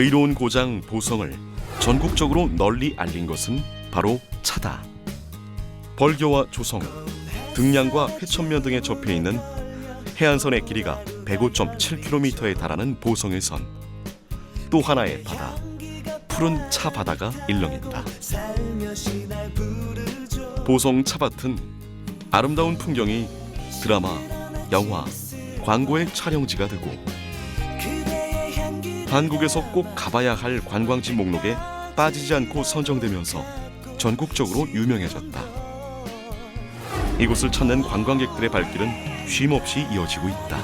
의로운 고장 보성을 전국적으로 널리 알린 것은 바로 차다. 벌교와 조성, 등량과 회천면 등에 접해 있는 해안선의 길이가 105.7km에 달하는 보성의 선. 또 하나의 바다, 푸른 차 바다가 일렁인다. 보성 차밭은 아름다운 풍경이 드라마, 영화, 광고의 촬영지가 되고 한국에서 꼭 가봐야 할 관광지 목록에 빠지지 않고 선정되면서 전국적으로 유명해졌다. 이곳을 찾는 관광객들의 발길은 쉼없이 이어지고 있다.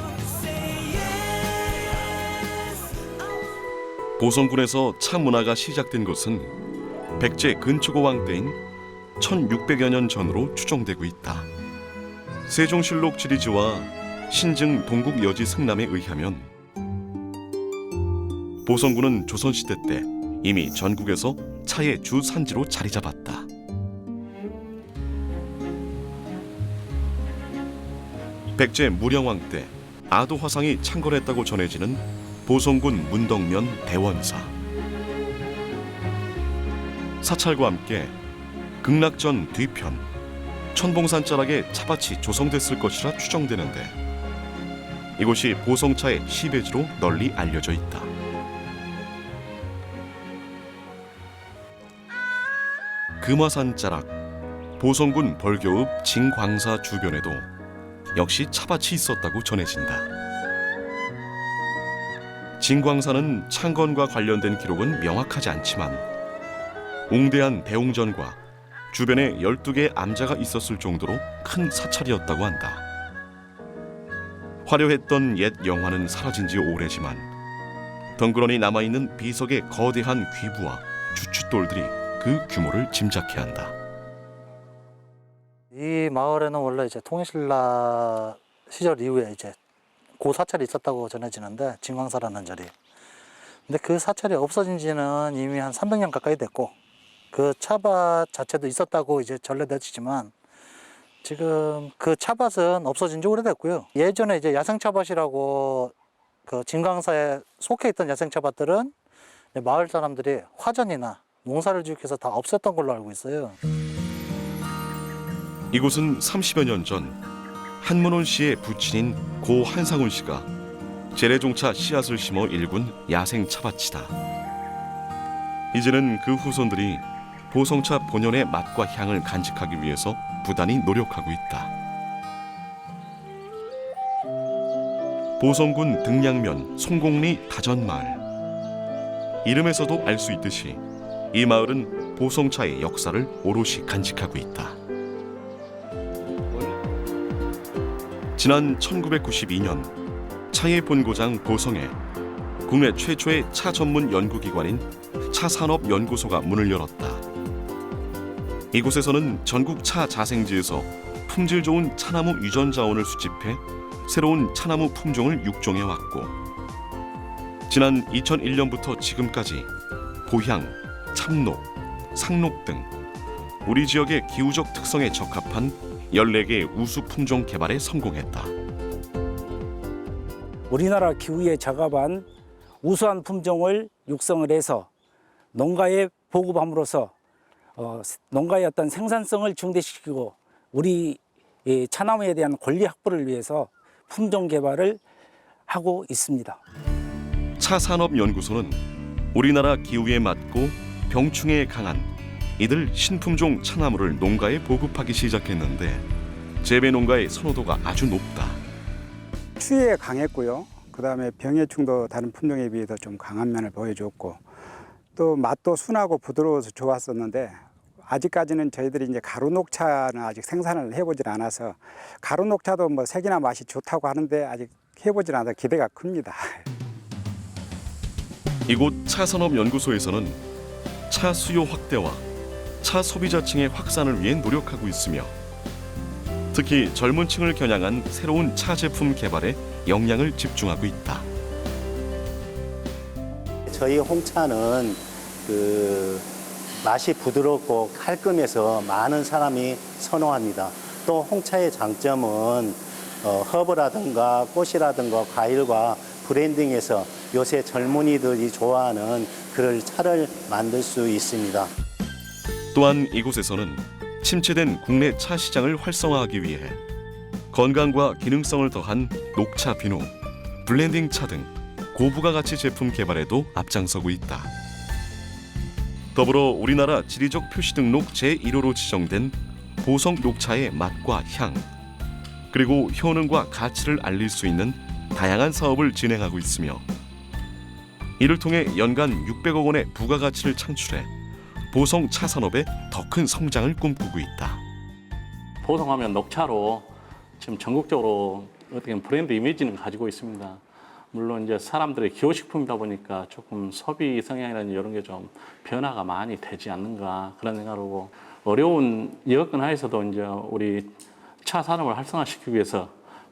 보성군에서 차 문화가 시작된 것은 백제 근초고왕 때인 1600여 년 전으로 추정되고 있다. 세종실록 지리지와 신증 동국 여지 승남에 의하면 보성군은 조선시대 때 이미 전국에서 차의 주 산지로 자리 잡았다. 백제 무령왕 때 아도 화상이 창궐했다고 전해지는 보성군 문덕면 대원사. 사찰과 함께 극락전 뒤편 천봉산 자락에 차밭이 조성됐을 것이라 추정되는데 이곳이 보성차의 시베지로 널리 알려져 있다. 금화산 자락, 보성군 벌교읍 진광사 주변에도 역시 차밭이 있었다고 전해진다. 진광사는 창건과 관련된 기록은 명확하지 않지만 웅대한 대웅전과 주변에 12개의 암자가 있었을 정도로 큰 사찰이었다고 한다. 화려했던 옛 영화는 사라진 지 오래지만 덩그러니 남아있는 비석의 거대한 귀부와 주춧돌들이 그 규모를 짐작케 한다. 이 마을에는 원래 이제 통일신라 시절 이후에 이제 고 사찰이 있었다고 전해지는데 진광사라는 자리. 근데 그 사찰이 없어진 지는 이미 한 300년 가까이 됐고 그 차밭 자체도 있었다고 이제 전래되지만 지금 그 차밭은 없어진 지 오래됐고요. 예전에 이제 야생 차밭이라고 그 진광사에 속해 있던 야생 차밭들은 마을 사람들이 화전이나 농사를 지기 위해서 다 없앴던 걸로 알고 있어요. 이곳은 30여 년 전 한문원 씨의 부친인 고 한상훈 씨가 재래종차 씨앗을 심어 일군 야생 차밭이다. 이제는 그 후손들이 보성차 본연의 맛과 향을 간직하기 위해서 부단히 노력하고 있다. 보성군 등량면 송곡리 다전마을 이름에서도 알 수 있듯이 이 마을은 보성차의 역사를 오롯이 간직하고 있다. 지난 1992년 차의 본고장 보성에 국내 최초의 차 전문 연구기관인 차산업연구소가 문을 열었다. 이곳에서는 전국 차 자생지에서 품질 좋은 차나무 유전 자원을 수집해 새로운 차나무 품종을 육종해 왔고 지난 2001년부터 지금까지 보향, 참록, 상록 등 우리 지역의 기후적 특성에 적합한 14개의 우수 품종 개발에 성공했다. 우리나라 기후에 적합한 우수한 품종을 육성을 해서 농가에 보급함으로써 어, 농가의 어떤 생산성을 증대시키고 우리 이 차나무에 대한 권리 확보를 위해서 품종 개발을 하고 있습니다. 차산업연구소는 우리나라 기후에 맞고 병충해에 강한 이들 신품종 차나무를 농가에 보급하기 시작했는데 재배 농가의 선호도가 아주 높다. 추위에 강했고요. 그 다음에 병해충도 다른 품종에 비해 서 좀 강한 면을 보여줬고 또 맛도 순하고 부드러워서 좋았었는데 아직까지는 저희들이 이제 가루 녹차는 아직 생산을 해보질 않아서 가루 녹차도 뭐 색이나 맛이 좋다고 하는데 아직 해보질 않아서 기대가 큽니다. 이곳 차산업 연구소에서는 차 수요 확대와 차 소비자층의 확산을 위해 노력하고 있으며 특히 젊은 층을 겨냥한 새로운 차 제품 개발에 역량을 집중하고 있다. 저희 홍차는 그 맛이 부드럽고 깔끔해서 많은 사람이 선호합니다. 또 홍차의 장점은 어, 허브라든가 꽃이라든가 과일과 브랜딩해서 요새 젊은이들이 좋아하는 그럴 차를 만들 수 있습니다. 또한 이곳에서는 침체된 국내 차 시장을 활성화하기 위해 건강과 기능성을 더한 녹차 비누, 블렌딩 차 등 고부가 가치 제품 개발에도 앞장서고 있다. 더불어 우리나라 지리적 표시 등록 제1호로 지정된 보성 녹차의 맛과 향, 그리고 효능과 가치를 알릴 수 있는 다양한 사업을 진행하고 있으며 이를 통해 연간 600억 원의 부가가치를 창출해 보성 차 산업의 더 큰 성장을 꿈꾸고 있다. 보송하면 녹차로 지금 전국적으로 어떻게 보면 브랜드 이미지는 가지고 있습니다. 물론 이제 사람들의 기호식품이다 보니까 조금 소비 성향이라는 이런 게 좀 변화가 많이 되지 않는가 그런 생각하고 어려운 여건 하에서도 이제 우리 차 산업을 활성화시키기 위해서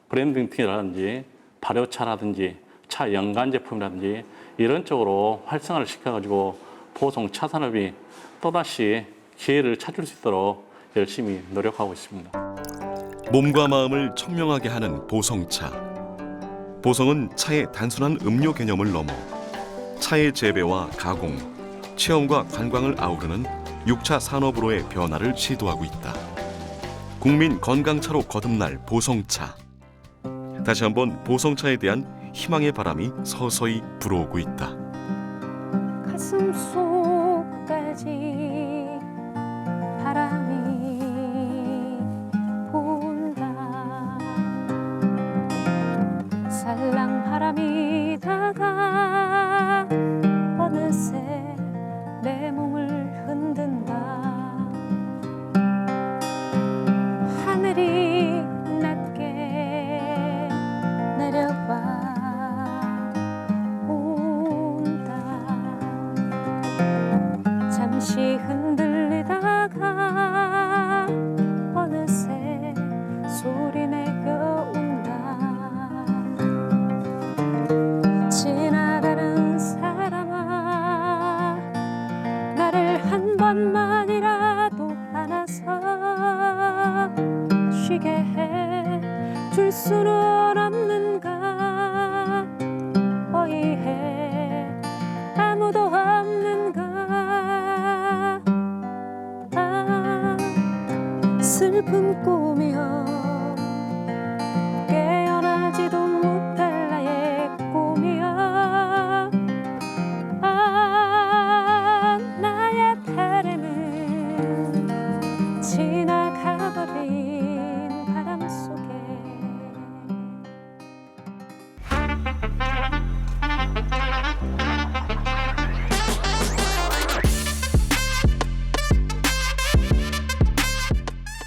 브랜딩이라든지 발효차라든지 차 연관 제품이라든지 이런 쪽으로 활성화를 시켜가지고 보송 차 산업이 또다시 기회를 찾을 수 있도록 열심히 노력하고 있습니다. 몸과 마음을 청명하게 하는 보성차. 보성은 차의 단순한 음료 개념을 넘어 차의 재배와 가공, 체험과 관광을 아우르는 6차 산업으로의 변화를 시도하고 있다. 국민 건강차로 거듭날 보성차. 다시 한번 보성차에 대한 희망의 바람이 서서히 불어오고 있다. 가슴 속까지 바람 슬픈 꿈이